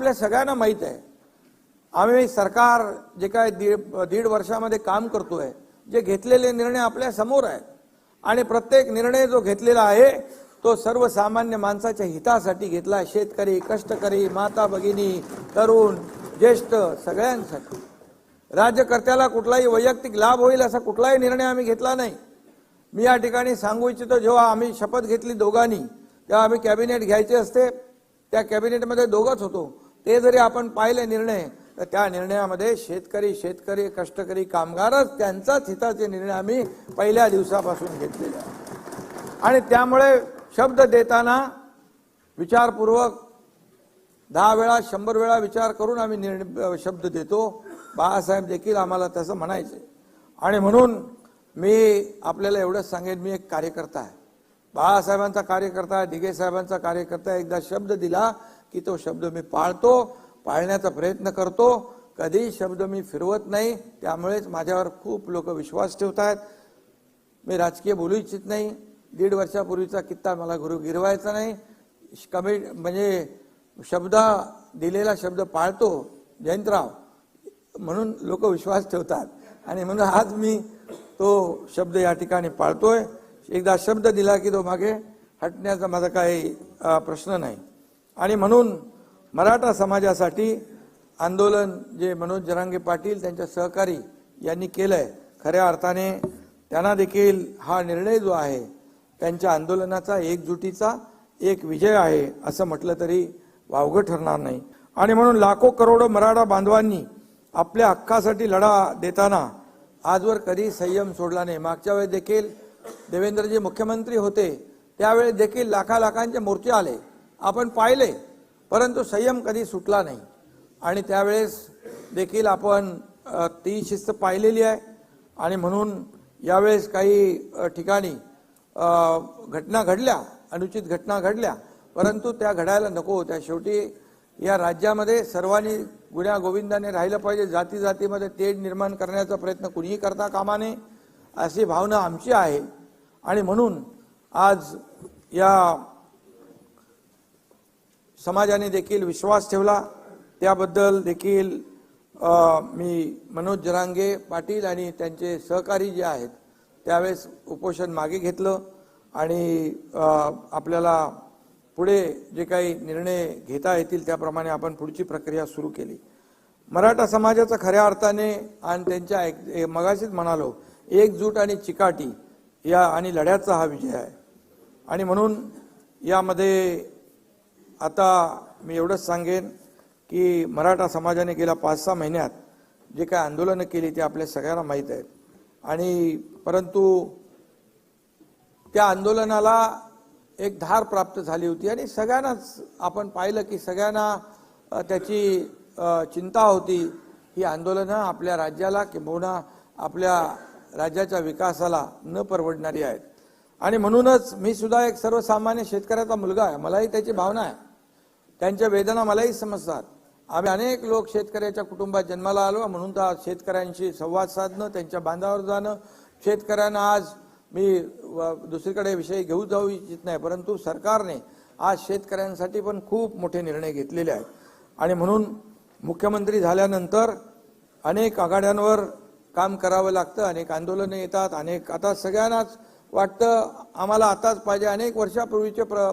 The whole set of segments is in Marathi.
आपल्या सगळ्यांना माहीत आहे. आम्ही सरकार जे काय दीड दीड वर्षामध्ये काम करतोय जे घेतलेले निर्णय आपल्यासमोर आहेत. आणि प्रत्येक निर्णय जो घेतलेला आहे तो सर्वसामान्य माणसाच्या हितासाठी घेतला. शेतकरी कष्टकरी माता भगिनी तरुण ज्येष्ठ सगळ्यांसाठी. राज्यकर्त्याला कुठलाही वैयक्तिक लाभ होईल असा कुठलाही निर्णय आम्ही घेतला नाही. मी या ठिकाणी सांगू इच्छितो जेव्हा आम्ही शपथ घेतली दोघांनी तेव्हा आम्ही कॅबिनेट घ्यायचे असते. त्या कॅबिनेटमध्ये दोघंच होतो. ते जरी आपण पाहिले निर्णय तर त्या निर्णयामध्ये शेतकरी शेतकरी कष्टकरी कामगारच त्यांचाच हिताचे निर्णय आम्ही पहिल्या दिवसापासून घेतलेले आहे आणि त्यामुळे शब्द देताना विचारपूर्वक दहा वेळा शंभर वेळा विचार करून आम्ही निर्णय शब्द देतो. बाळासाहेब देखील आम्हाला तसं म्हणायचे. आणि म्हणून मी आपल्याला एवढंच सांगेन मी एक कार्यकर्ता आहे. बाळासाहेबांचा कार्यकर्ता आहे दिघे साहेबांचा कार्यकर्ता एकदा शब्द दिला की तो शब्द मी पाळतो पाळण्याचा प्रयत्न करतो. कधीही शब्द मी फिरवत नाही त्यामुळेच माझ्यावर खूप लोक विश्वास ठेवत आहेत मी राजकीय बोलू इच्छित नाही. दीड वर्षापूर्वीचा कित्ता मला गुरु गिरवायचा नाही. कमी म्हणजे शब्द दिलेला शब्द पाळतो. जयंतराव म्हणून लोक विश्वास ठेवतात. आणि म्हणून आज मी तो शब्द या ठिकाणी पाळतोय. एकदा शब्द दिला की तो मागे हटण्याचा माझा काही प्रश्न नाही. आणि म्हणून मराठा समाजासाठी आंदोलन जे मनोज जरांगे पाटील त्यांच्या सहकारी यांनी केलं आहे खऱ्या अर्थाने त्यांना देखील हा निर्णय जो आहे त्यांच्या आंदोलनाचा एकजुटीचा एक विजय आहे असं म्हटलं तरी वावगं ठरणार नाही. आणि म्हणून लाखो करोडो मराठा बांधवांनी आपल्या हक्कासाठी लढा देताना आजवर कधी संयम सोडला नाही. मागच्या वेळेस देखील देवेंद्रजी मुख्यमंत्री होते त्यावेळेस देखील लाखा लाखांचे मोर्चे आले. आपण पाहिले परंतु संयम कधी सुटला नाही. आणि त्यावेळेस देखील आपण ती शिस्त पाहिलेली आहे. आणि म्हणून यावेळेस काही ठिकाणी घटना घडल्या अनुचित घटना घडल्या परंतु त्या घडायला नको होत्या. शेवटी या राज्यामध्ये सर्वांनी गुन्ह्या गोविंदाने राहिलं पाहिजे जाती जातीमध्ये तेढ निर्माण करण्याचा प्रयत्न कुणीही करता कामा नये अशी भावना आमची आहे. आणि म्हणून आज या समाजाने देखील विश्वास ठेवला. त्याबद्दल देखील मी मनोज जरांगे पाटील आणि त्यांचे सहकारी जे आहेत त्यावेळेस उपोषण मागे घेतलं आणि आपल्याला पुढे जे काही निर्णय घेता येतील त्याप्रमाणे आपण पुढची प्रक्रिया सुरू केली. मराठा समाजाचा खऱ्या अर्थाने आणि त्यांच्या एक- मगाशीच म्हणालो एकजूट आणि चिकाटी या आणि लढ्याचा हा विजय आहे. आणि म्हणून यामध्ये आता मी एवढंच सांगेन की मराठा समाजाने गेल्या पाच सहा महिन्यात जे काय आंदोलनं केली ते आपल्या सगळ्यांना माहीत आहेत. आणि परंतु त्या आंदोलनाला एक धार प्राप्त झाली होती आणि सगळ्यांनाच आपण पाहिलं की सगळ्यांना त्याची चिंता होती. ही आंदोलनं आपल्या राज्याला किंबहुना आपल्या राज्याच्या विकासाला न परवडणारी आहेत. आणि म्हणूनच मी सुद्धा एक सर्वसामान्य शेतकऱ्याचा मुलगा आहे. मलाही त्याची भावना आहे. त्यांच्या वेदना मलाही समजतात. आम्ही अनेक लोक शेतकऱ्याच्या कुटुंबात जन्माला आलो. म्हणून तर आज शेतकऱ्यांशी संवाद साधणं त्यांच्या बांधावर जाणं. शेतकऱ्यांना आज मी व- दुसरीकडे विषय घेऊ जाऊ इच्छित नाही. परंतु सरकारने आज शेतकऱ्यांसाठी पण खूप मोठे निर्णय घेतलेले आहेत. आणि म्हणून मुख्यमंत्री झाल्यानंतर अनेक आघाड्यांवर काम करावं लागतं. अनेक आंदोलनं येतात. अनेक आता सगळ्यांनाच वाटतं आम्हाला आताच पाहिजे. अनेक वर्षापूर्वीचे प्र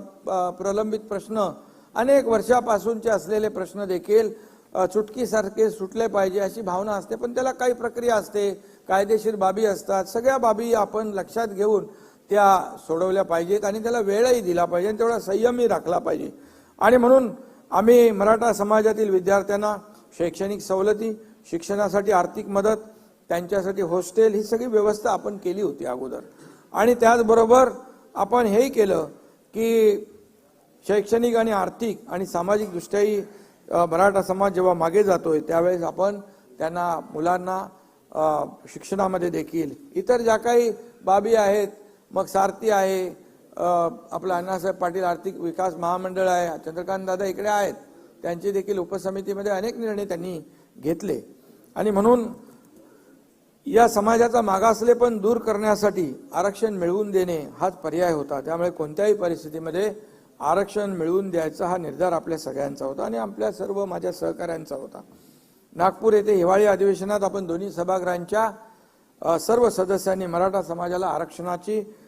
प्रलंबित प्रश्न अनेक वर्षापासूनचे असलेले प्रश्न देखील चुटकीसारखे सुटले पाहिजे अशी भावना असते. पण त्याला काही प्रक्रिया असते कायदेशीर बाबी असतात. सगळ्या बाबी आपण लक्षात घेऊन त्या सोडवल्या पाहिजेत आणि त्याला वेळही दिला पाहिजे आणि तेवढा संयमही राखला पाहिजे. आणि म्हणून आम्ही मराठा समाजातील विद्यार्थ्यांना शैक्षणिक सवलती शिक्षणासाठी आर्थिक मदत त्यांच्यासाठी हॉस्टेल ही सगळी व्यवस्था आपण केली होती अगोदर. आणि त्याचबरोबर आपण हेही केलं की शैक्षणिक आणि आर्थिक आणि सामाजिक दृष्ट्याही मराठा समाज जेव्हा मागे जातोय त्यावेळेस आपण त्यांना मुलांना शिक्षणामध्ये देखील इतर ज्या काही बाबी आहेत मग सारथी आहे आपलं अण्णासाहेब पाटील आर्थिक विकास महामंडळ आहे चंद्रकांत दादा इकडे आहेत त्यांची देखील उपसमितीमध्ये अनेक निर्णय त्यांनी घेतले. आणि म्हणून या समाजाचा मागासले पण दूर करण्यासाठी आरक्षण मिळवून देणे हाच पर्याय होता. त्यामुळे कोणत्याही परिस्थितीमध्ये आरक्षण मिळवून द्यायचा हा निर्धार आपल्या सगळ्यांचा होता आणि आपल्या सर्व माझ्या सहकाऱ्यांचा होता. नागपूर येथे हिवाळी अधिवेशनात आपण दोन्ही सभागृहांच्या सर्व सदस्यांनी मराठा समाजाला आरक्षणाची